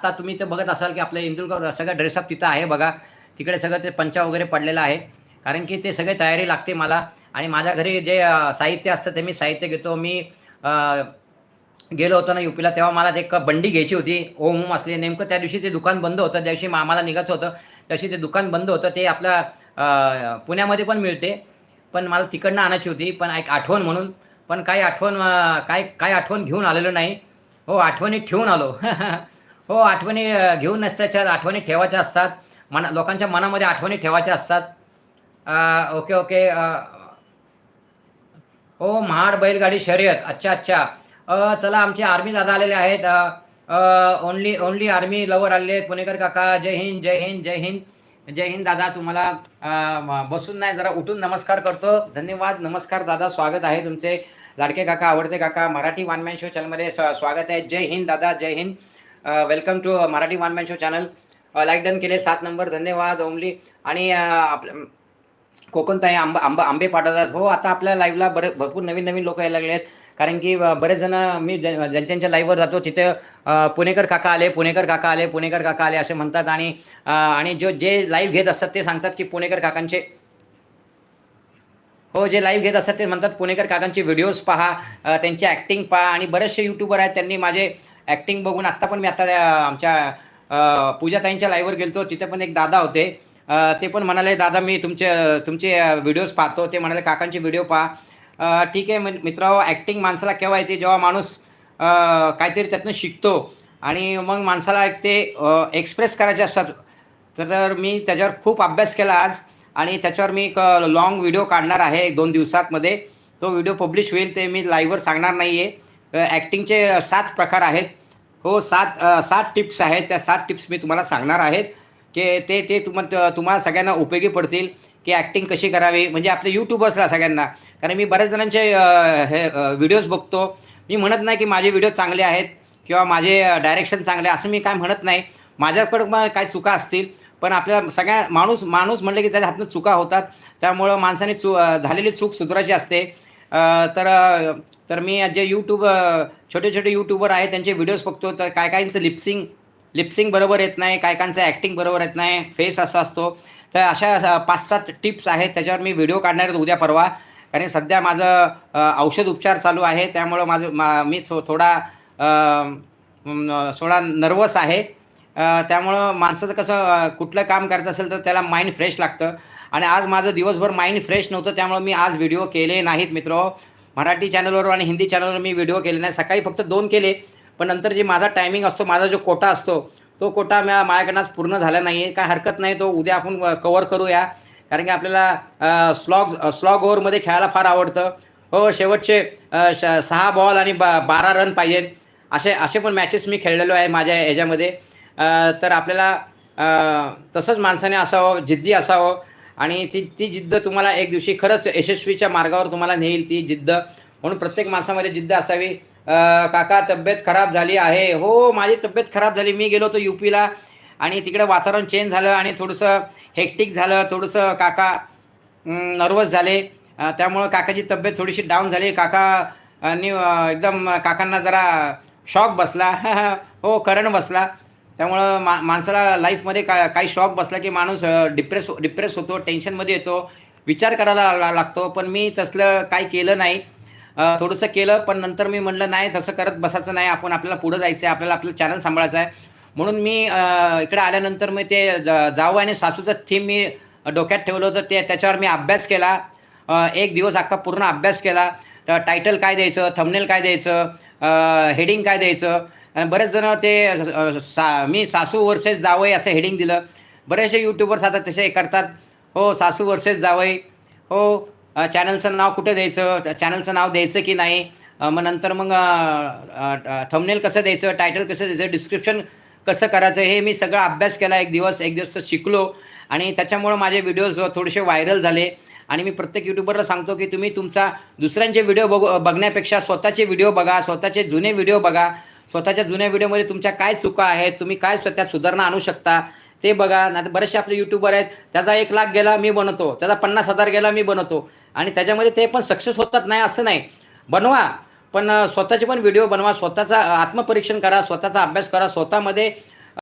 आता तुम्ही तर बघत असाल की आपलं इंदुरकर सगळं ड्रेसअप तिथं आहे बघा. तिकडे सगळं ते पंचा वगैरे पडलेला आहे. कारण की ते सगळे तयारी लागते मला. आणि माझ्या घरी जे साहित्य असतं ते मी साहित्य घेतो. मी गेलो होतो ना युपीला तेव्हा मला ते एक बंडी घ्यायची होती. ओम ओम असली. नेमकं त्या दिवशी ते दुकान बंद होतं. त्या दिवशी आम्हाला निघायचं होतं तशी ते दुकान बंद होतं. ते आपल्या पुण्यामध्ये पण मिळते. पण मला तिकडनं आणायची होती. पण एक आठवण म्हणून. पण काही आठवण काय काय आठवण घेऊन आलेलो नाही. हो आठवणी ठेवून आलो. हो आठवणी घेऊन नसायच्या आठवणी ठेवायच्या असतात. मना लोकांच्या मनामध्ये आठवणी ठेवायच्या असतात. ओके ओके हो महाड बैलगाडी शर्यत. अच्छा अच्छा. चला आमचे आर्मी दादा आलेले आहेत. ओनली ओनली आर्मी लवर आलेले आहेत. पुणेकर काका जय हिंद जय हिंद जय हिंद. जय हिंद दादा. तुम्हाला बसून नाही जरा उठून नमस्कार करतो. धन्यवाद. नमस्कार दादा. स्वागत आहे तुमचे. लाडके काका आवडते काका. मराठी वानमॅन शो चॅनलमध्ये स्वागत आहे. जय हिंद दादा. जय Hind. Welcome to Marathi one man show channel like done केले सात नंबर धन्यवाद ओमली. आणि अ, आपल्या कोकणताई आंब आंबा आंबे पाठवतात. हो आता आपल्या लाईव्हला बरे भरपूर नवीन नवीन लोक यायला लागले आहेत कारण की बरेच जण मी ज्या- ज्यांच्या लाईव्हवर जातो तिथे पुणेकर काका आले पुणेकर काका आले पुणेकर काका आले असे म्हणतात. आणि आणि जो जे लाईव्ह घेत असतात ते सांगतात की पुणेकर काकांचे हो जे लाईव्ह घेत असतात ते म्हणतात पुणेकर काकांचे व्हिडिओज पहा त्यांची ॲक्टिंग पहा. आणि बरेचसे यूट्यूबर आहेत त्यांनी माझे ॲक्टिंग बघून आत्ता पण मी आता आमच्या पूजाताईंच्या लाईव्हवर गेलतो. तिथे पण एक दादा होते. ते पण म्हणाले दादा मी तुमचे तुमचे व्हिडिओज पाहतो. ते म्हणाले काकांचे व्हिडिओ पहा. ठीक आहे मित्र मित्रांनो ॲक्टिंग माणसाला केव्हा येते? जेव्हा माणूस काहीतरी त्यातनं शिकतो आणि मग माणसाला एक ते एक्सप्रेस करायचे असतात. तर तर मी त्याच्यावर खूप अभ्यास केला आज आणि त्याच्यावर मी एक लॉंग व्हिडिओ काढणार आहे एक दोन दिवसातमध्ये तो व्हिडिओ पब्लिश होईल ते मी लाईव्हवर सांगणार नाही आहे ॲक्टिंगचे सात प्रकार आहेत. हो सात सात टिप्स आहेत. त्या सात टिप्स मी तुम्हाला सांगणार आहेत की ते ते तुम तुम्हाला सगळ्यांना उपयोगी पडतील की ॲक्टिंग कशी करावी. म्हणजे आपले यूट्यूबर्सला सगळ्यांना. कारण मी बऱ्याच जणांचे हे व्हिडिओज बघतो. मी म्हणत नाही की माझे व्हिडिओ चांगले आहेत किंवा माझे डायरेक्शन चांगले असं मी काय म्हणत नाही. माझ्याकडं मग काय चुका असतील. पण आपल्या सगळ्या माणूस माणूस म्हणलं की त्याच्या हातनं चुका होतात. त्यामुळं माणसाने चु झालेली चूक सुधारायची असते. तर तर मी जे यूट्यूब छोटे छोटे यूट्यूबर आहेत त्यांचे व्हिडिओज बघतो. तर काय काहींचं लिप्सिंग लिप्सिंग बरोबर येत नाही काय काहींचं ॲक्टिंग बरोबर येत नाही फेस असा असतो. तर अशा पाच सात टिप्स आहेत त्याच्यावर मी व्हिडिओ काढणार आहे उद्या परवा. कारण सध्या माझं औषध उपचार चालू आहे त्यामुळं माझं मा मी थो थोडा थोडा नर्वस आहे. त्यामुळं माणसाचं कसं कुठलं काम करायचं असेल तर त्याला माइंड फ्रेश लागतं. आणि आज माझं दिवसभर माइंड फ्रेश नव्हतं त्यामुळं मी आज व्हिडिओ केले नाहीत मित्र. मराठी चॅनलवर आणि हिंदी चॅनलवर मी व्हिडिओ केले नाही. सकाळी फक्त दोन केले पण नंतर जे माझा टायमिंग असतो माझा जो कोटा असतो तो कोटा म्या माझ्याकडनं पूर्ण झाला नाही आहे काय हरकत नाही तो उद्या आपण कवर करूया. कारण की आपल्याला स्लॉग स्लॉग ओव्हरमध्ये खेळायला फार आवडतं. हो शेवटचे श सहा बॉल आणि बा बारा रन पाहिजेत असे असे पण मॅचेस मी खेळलेलो आहे माझ्या ह्याच्यामध्ये तर आपल्याला तसंच माणसाने असावं जिद्दी असावं. आणि ती ती जिद्द तुम्हाला एक दिवशी खरंच यशस्वीच्या मार्गावर तुम्हाला नेईल ती जिद्द. म्हणून प्रत्येक माणसामध्ये जिद्द असावी. काका तब्येत खराब झाली आहे. हो माझी तब्येत खराब झाली. मी गेलो होतो यू पीला आणि तिकडे वातावरण चेंज झालं आणि थोडंसं हेक्टिक झालं. थोडंसं काका नर्वस झाले. त्यामुळं काकाची तब्येत थोडीशी डाऊन झाली. काका आणि एकदम काकांना जरा शॉक बसला. हो करंट बसला. त्यामुळं मा माणसाला लाईफमध्ये का काही शॉक बसला की माणूस डिप्रेस डिप्रेस होतो टेन्शनमध्ये येतो. विचार करायला ला लागतो पण मी तसलं काही केलं नाही. थोडंसं केलं पण नंतर मी म्हणलं नाही तसं करत बसायचं नाही. आपण आपल्याला पुढं जायचं आहे आपल्याला आपलं चॅनल सांभाळायचं आहे. म्हणून मी इकडे आल्यानंतर मी ते ज जाऊ आणि सासूचं थीम मी डोक्यात ठेवलं होतं. ते त्याच्यावर मी अभ्यास केला. एक दिवस अख्खा पूर्ण अभ्यास केला. तर टायटल काय द्यायचं थंबनेल काय द्यायचं हेडिंग काय द्यायचं आणि बरेच जण ते सा मी सासू वर्सेस जावई असं हेडिंग दिलं. बरेचसे यूट्यूबर्स आता तसे करतात. हो सासू वर्सेस जावई. हो चॅनलचं नाव कुठं द्यायचं? चॅनलचं नाव द्यायचं की नाही? मग नंतर मग थंबनेल कसं द्यायचं? टायटल कसं द्यायचं? डिस्क्रिप्शन कसं करायचं? हे मी सगळा अभ्यास केला एक दिवस. एक दिवस शिकलो. आणि त्याच्यामुळं माझे व्हिडिओज थोडेसे व्हायरल झाले. आणि मी प्रत्येक यूट्यूबरला सांगतो की तुम्ही तुमचा दुसऱ्यांचे व्हिडिओ बघू बघण्यापेक्षा स्वतःचे व्हिडिओ बघा. स्वतःचे जुने व्हिडिओ बघा. स्वतःच्या जुन्या व्हिडिओमध्ये तुमच्या काय चुका आहेत तुम्ही काय त्यात सुधारणा आणू शकता ते बघा. नाही तर बरेचसे आपले यूट्यूबर आहेत त्याचा एक लाख गेला मी बनवतो. त्याचा पन्नास हजार गेला मी बनवतो. आणि त्याच्यामध्ये ते पण सक्सेस होतात नाही असं नाही. बनवा. पण स्वतःचे पण व्हिडिओ बनवा. स्वतःचा आत्मपरीक्षण करा स्वतःचा अभ्यास करा. स्वतःमध्ये